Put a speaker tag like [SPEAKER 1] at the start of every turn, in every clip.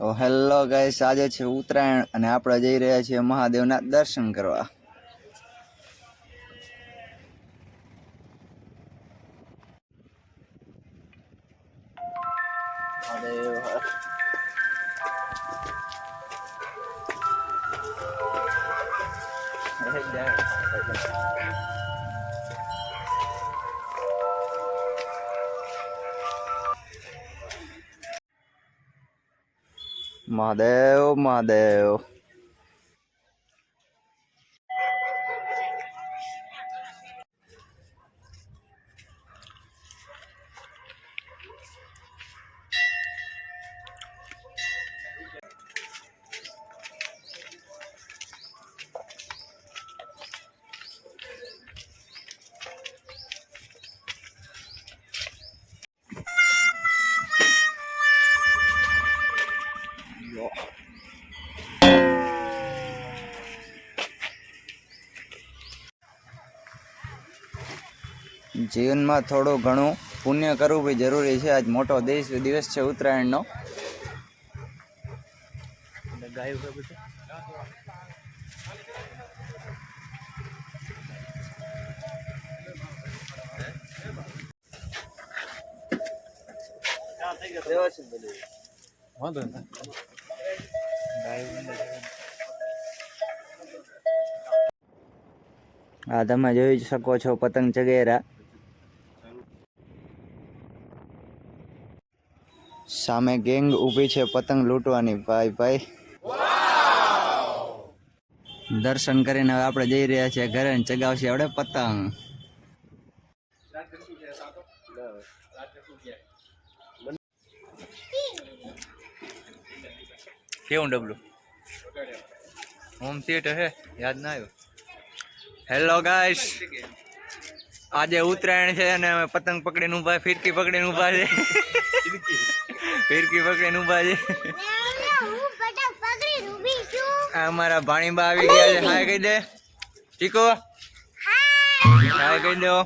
[SPEAKER 1] તો hello guys આજે છે ઉત્તરાયણ અને આપણે જઈ રહ્યા છીએ મહાદેવના દર્શન કરવા. મહાદેવ હર. હે જય. મહાદેવ મહાદેવ જીવનમાં થોડું ઘણું પુણ્ય કરવું બી જરૂરી છે. આજ મોટો દેશ દિવસ છે ઉત્તરાયણનો. આ તમે જોઈ શકો છો પતંગ ચગેરા. સામે ગેંગ ઊભી છે પતંગ લૂંટવાની. ભાઈ ભાઈ. દર્શન કરીને હવે આપણે જઈ રહ્યા છીએ ઘરે ચગાવશે આપણે પતંગ. કેવું ડબલું હોમ થિયેટર હે? યાદ ના આવ્યું. હેલો ગાઈસ આજે ઉત્તરાયણ છે અને અમે પતંગ પકડીને ઊભા, ફિરકી પકડીને ઊભા છે. ફિરકી પકડીને ઊભા છે. અમારા ભાણીબા આવી ગયા છે. હાય કહી દે. ચીકો? હાય કહી દો.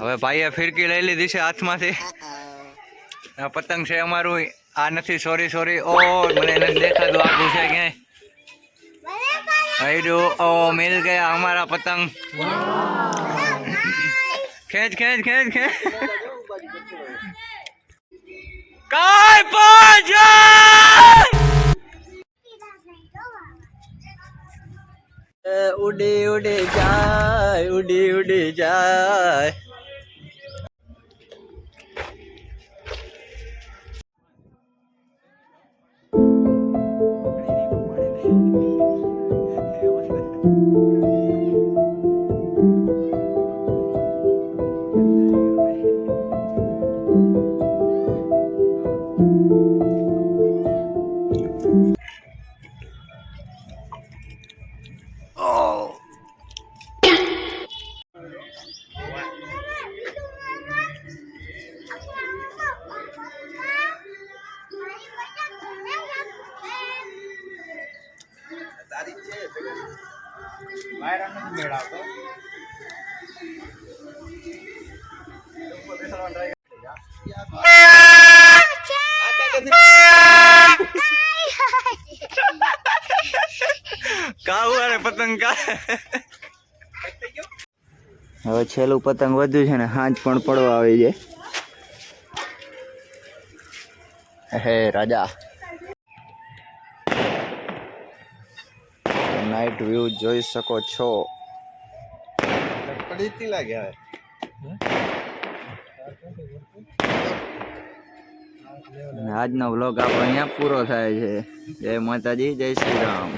[SPEAKER 1] હવે ભાઈએ ફિરકી લઈ લીધી છે હાથમાંથી. પતંગ છે અમારું. આ નથી સોરી સોરી ઓ, મને એને દેખાતું. આગું છે ક્યાંય? હૈડુ ઓ, મિલ ગયા અમારા પતંગ. ખેંચ ખેંચ ખેંચ ખેંચ. કાય પાજા ઉડી ઉડી જાય, ઉડી ઉડી જાય. બહાર મેળાવતો કાવું અરે પતંગ કા હવે છેલ્લું પતંગ વધ્યું છે ને હાંજ પણ પડવા આવી છે. હે રાજા. નાઇટ વ્યૂ જોઈ શકો છો. અને આજનો વ્લોગ આપણો અહીંયા પૂરો થાય છે. જય માતાજી જય શ્રી રામ.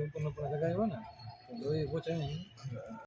[SPEAKER 1] ઉપરનો પણ લગાવ્યો ને લોહી પહોંચાય